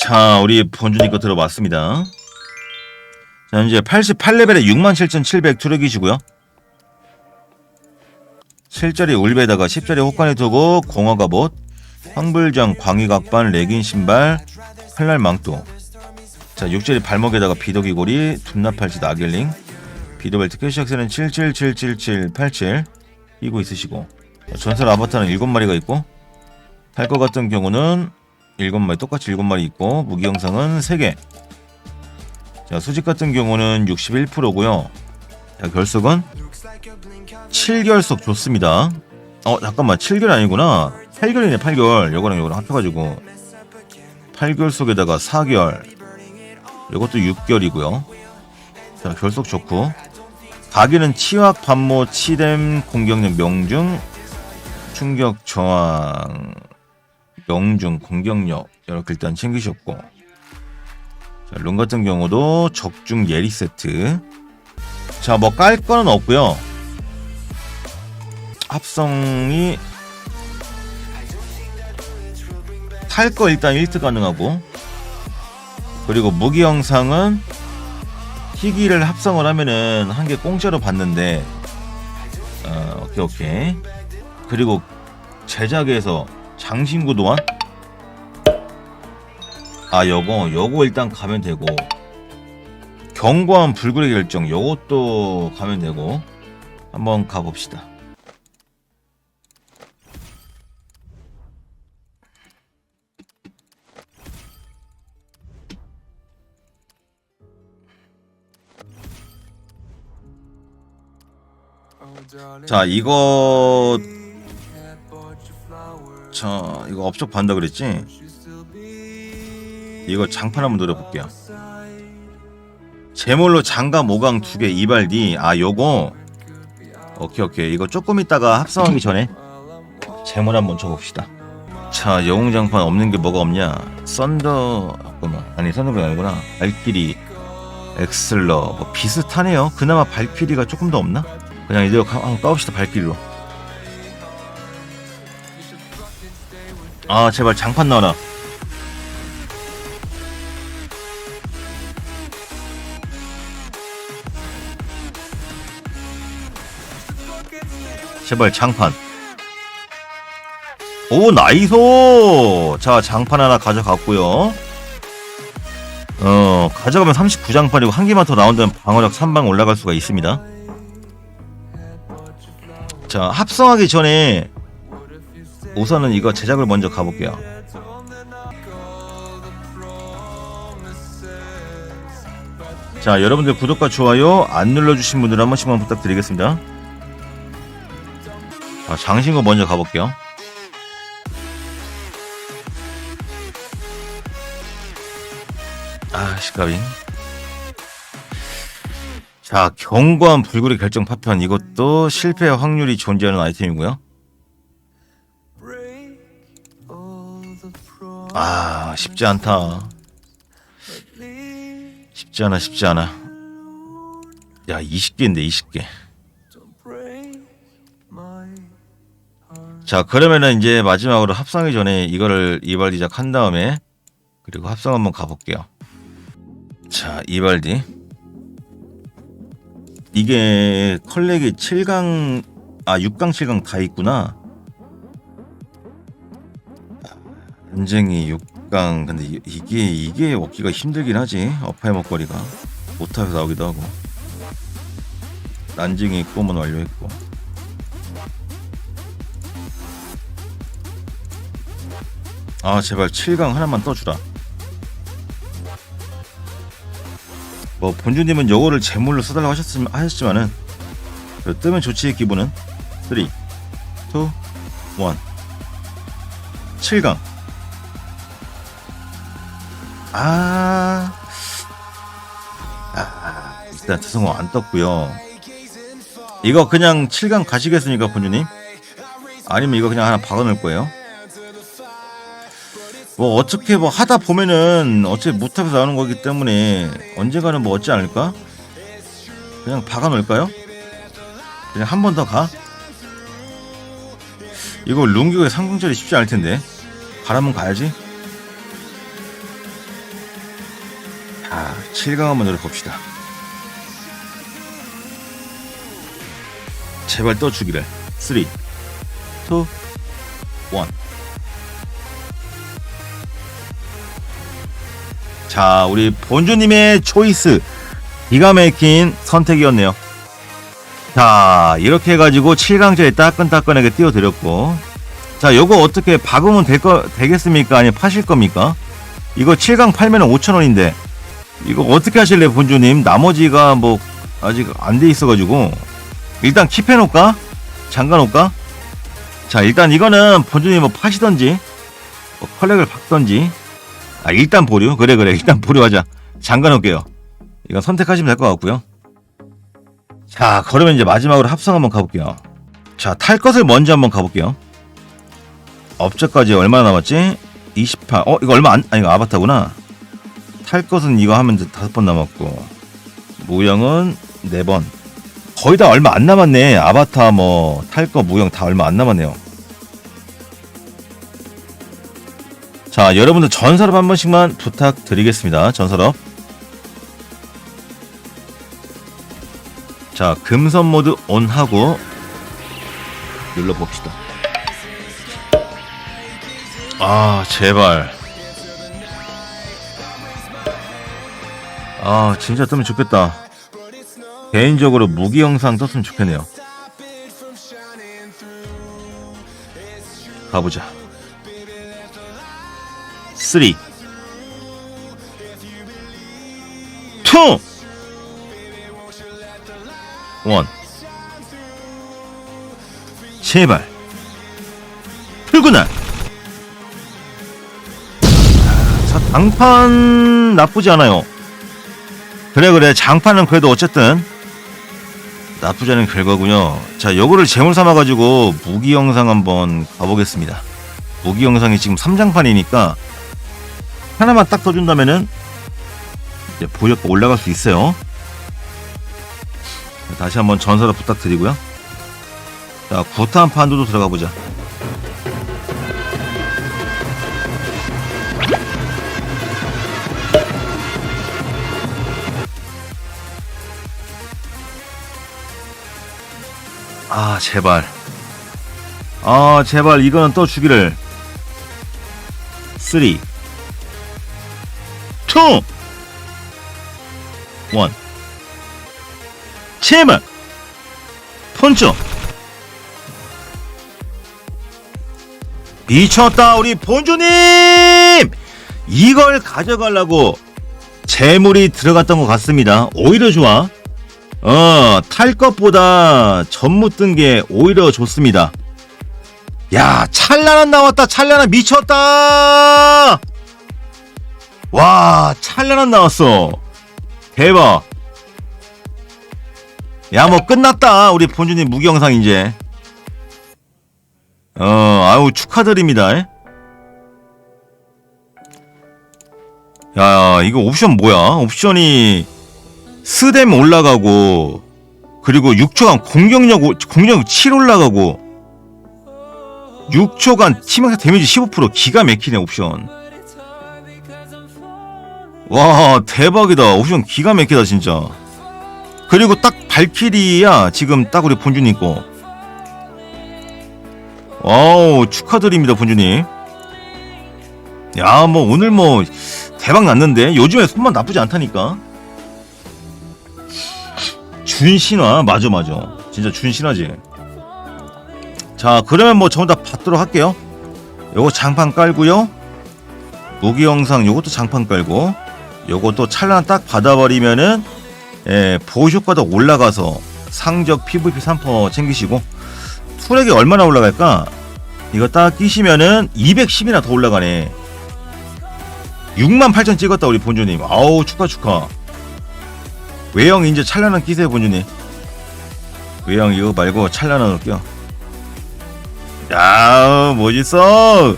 자, 우리 본준이 거 들어봤습니다. 자, 현재 88레벨에 67,700 투력이시고요. 7짜리 울베다가 10짜리 혹간에 두고 공허갑옷, 황불장, 광희각반, 레긴 신발, 칼날 망토. 자, 6짜리 발목에다가 비도기고리, 둔나팔찌 나길링, 비도벨트 캐시악스는 777787 끼고 있으시고 전설 아바타는 7마리가 있고 할것 같은 경우는 7마리 똑같이 7마리 있고 무기 영상은 3개. 자 수직 같은 경우는 61%고요. 자 결속은 7결속 좋습니다. 어 잠깐만. 7결 아니구나. 8결이네 8결. 요거랑 요거랑 합쳐가지고 8결 속에다가 4결. 요것도 6결이고요. 자 결속 좋고. 가기는 치확 반모 치댐 공격력 명중 충격 저항 명중 공격력 이렇게 일단 챙기셨고 자, 룬 같은 경우도 적중 예리 세트. 자 뭐 깔 거는 없고요. 합성이 탈 거 일단 1트 가능하고 그리고 무기 영상은 희귀를 합성을 하면은 한 개 공짜로 받는데 어, 오케이 오케이. 그리고 제작에서 장신구 도안? 아 요거 요거 일단 가면 되고. 경고한 불굴의 결정 요것도 가면 되고. 한번 가봅시다. 자 이거 자 이거 업적 반다 그랬지? 이거 장판 한번 노려볼게요. 제mol로 장갑 5강 2개 이발디 아 요거? 오케이 오케이. 이거 조금 있다가 합성하기 전에 제몰 한번 쳐봅시다. 자 영웅 장판 없는 게 뭐가 없냐? 썬더 잠깐만. 아니 썬더가 아니구나. 발길이 엑슬러. 뭐 비슷하네요. 그나마 발길이가 조금 더 없나? 그냥 이대로 가- 한번 까봅시다 발길로 아 제발 장판 나와라 제발 장판. 오 나이소! 자 장판 하나 가져갔고요. 어 가져가면 39장판이고 한 개만 더 나온다면 방어력 3방 올라갈 수가 있습니다. 자 합성하기 전에 우선은 이거 제작을 먼저 가볼게요. 자 여러분들 구독과 좋아요 안 눌러주신 분들 한 번씩만 부탁드리겠습니다. 자 장신구 먼저 가볼게요. 아 시까비. 자 경고한 불굴의 결정 파편. 이것도 실패 확률이 존재하는 아이템이고요 아 쉽지 않다. 쉽지 않아 쉽지 않아. 야 20개인데 20개 자 그러면은 이제 마지막으로 합성하기 전에 이거를 이발디작 한 다음에 그리고 합성 한번 가볼게요. 자 이발디. 이게 컬렉이 7강 아 6강 7강 다 있구나 전쟁이 6강 근데 이- 이게 이게 얻기가 힘들긴 하지. 어파의 먹거리가. 오타에서 나오기도 하고. 난징이 꿈은 완료했고. 아 제발 7강 하나만 떠주라. 뭐 본주님은 요거를 제물로 써달라고 하셨으면 하셨지만은 그 뜨면 좋지 기분은. 3 2 1 7강 아, 아 일단 죄송합 안 떴고요. 이거 그냥 7강 가시겠습니까 본주님? 아니면 이거 그냥 하나 박아놓을 거예요? 뭐 어떻게 뭐 하다 보면은 어차피 못하면서 나오는 거기 때문에 언젠가는 뭐 얻지 않을까? 그냥 박아 놓을까요? 그냥 한 번 더 가? 이거 룽기가 상승절이 쉽지 않을 텐데. 가라면 가야지 7강 한번 노려봅시다 제발 떠주기를 3 2 1 자, 우리 본주님의 초이스 기가 막힌 선택이었네요. 자, 이렇게 해가지고 7강전에 따끈따끈하게 띄워드렸고, 자, 요거 어떻게 박으면 될 거, 되겠습니까? 아니면 파실 겁니까? 이거 7강 팔면 5천원인데, 이거 어떻게 하실래요, 본주님? 나머지가 뭐, 아직 안 돼 있어가지고, 일단 킵해 놓을까? 잠가 놓을까? 자, 일단 이거는 본주님 뭐 파시던지, 뭐 컬렉을 박던지, 아 일단 보류? 그래 그래. 일단 보류하자. 잠가 놓을게요. 이건 선택하시면 될 것 같고요. 자 그러면 이제 마지막으로 합성 한번 가볼게요. 자 탈 것을 먼저 한번 가볼게요. 업적까지 얼마나 남았지? 28. 어 이거 얼마 안 아니 이거 아바타구나 탈 것은 이거 하면 이제 다섯 번 남았고 무형은 네 번 거의 다 얼마 안 남았네 아바타 뭐 탈 거 무형 다 얼마 안 남았네요 자, 여러분들 전설업 한 번씩만 부탁드리겠습니다. 전설업. 자, 금선 모드 온 하고 눌러 봅시다. 아, 제발. 아, 진짜 뜨면 좋겠다. 개인적으로 무기 영상 떴으면 좋겠네요. 가보자. 3 2 1 제발 풀구나 자 장판 나쁘지 않아요 그래 그래 장판은 그래도 어쨌든 나쁘지 않은 결과군요 자 요거를 재물 삼아 가지고 무기 영상 한번 가보겠습니다 무기 영상이 지금 3장판이니까 하나만 딱 떠준다면은 이제 보여가 올라갈 수 있어요. 다시 한번 전설을 부탁드리고요. 자, 구탄 판도도 들어가 보자. 아, 제발. 아, 제발 이거는 또 주기를. 3 2 1 제발 펀쳐 미쳤다 우리 본주님! 이걸 가져가려고 재물이 들어갔던 것 같습니다. 오히려 좋아 어 탈 것보다 전무 뜬 게 오히려 좋습니다. 야 찰나는 나왔다. 찰나는 미쳤다. 와 찰나는 나왔어. 대박. 야 뭐 끝났다. 우리 본주님 무경상 이제. 어 아유 축하드립니다. 야 이거 옵션 뭐야? 옵션이 스댐 올라가고 그리고 6초간 공격력 오- 공격력 7 올라가고 6초간 팀명사 데미지 15% 기가 막히네 옵션. 와 대박이다. 옵션 기가 막히다 진짜. 그리고 딱 발키리야 지금 딱 우리 본주님 거. 와우 축하드립니다 본주님 야 뭐 오늘 뭐 대박 났는데? 요즘에 손만 나쁘지 않다니까 준신화? 맞아 맞아. 진짜 준신화지. 자 그러면 뭐 전부 다 받도록 할게요. 요거 장판 깔고요. 무기 영상 요것도 장판 깔고 요것도 찰나 딱 받아버리면은 예, 보호 효과도 올라가서 상적 PVP 3% 챙기시고 투렉이 얼마나 올라갈까? 이거 딱 끼시면은 210이나 더 올라가네. 6만 8천 찍었다 우리 본주님. 아우 축하 축하 외형 이제 찰나는 끼세요 본주님 외형 이거 말고 찰나는 껴 야, 멋있어.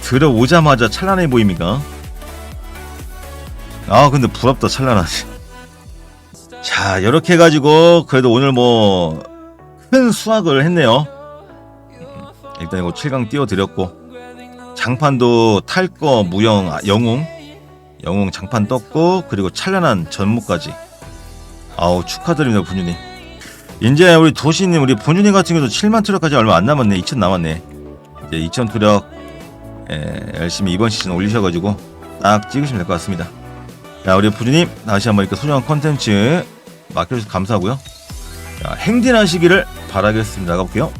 들어오자마자 찬란해 보입니까? 아, 근데 부럽다, 찬란하지. 자, 이렇게 해가지고, 그래도 오늘 뭐, 큰 수확을 했네요. 일단 이거 7강 띄워드렸고. 장판도 탈거 무영 아, 영웅 영웅 장판 떴고 그리고 찬란한 전무까지. 아우 축하드립니다 본주님. 이제 우리 도시님 우리 본주님 같은 경우도 7만 투력까지 얼마 안 남았네. 2천 남았네. 이제 2천 투력 예, 열심히 이번 시즌 올리셔가지고 딱 찍으시면 될 것 같습니다. 자 우리 부주님 다시 한번 이렇게 소중한 컨텐츠 맡겨주셔서 감사하고요. 자 행진하시기를 바라겠습니다. 나가볼게요.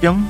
뿅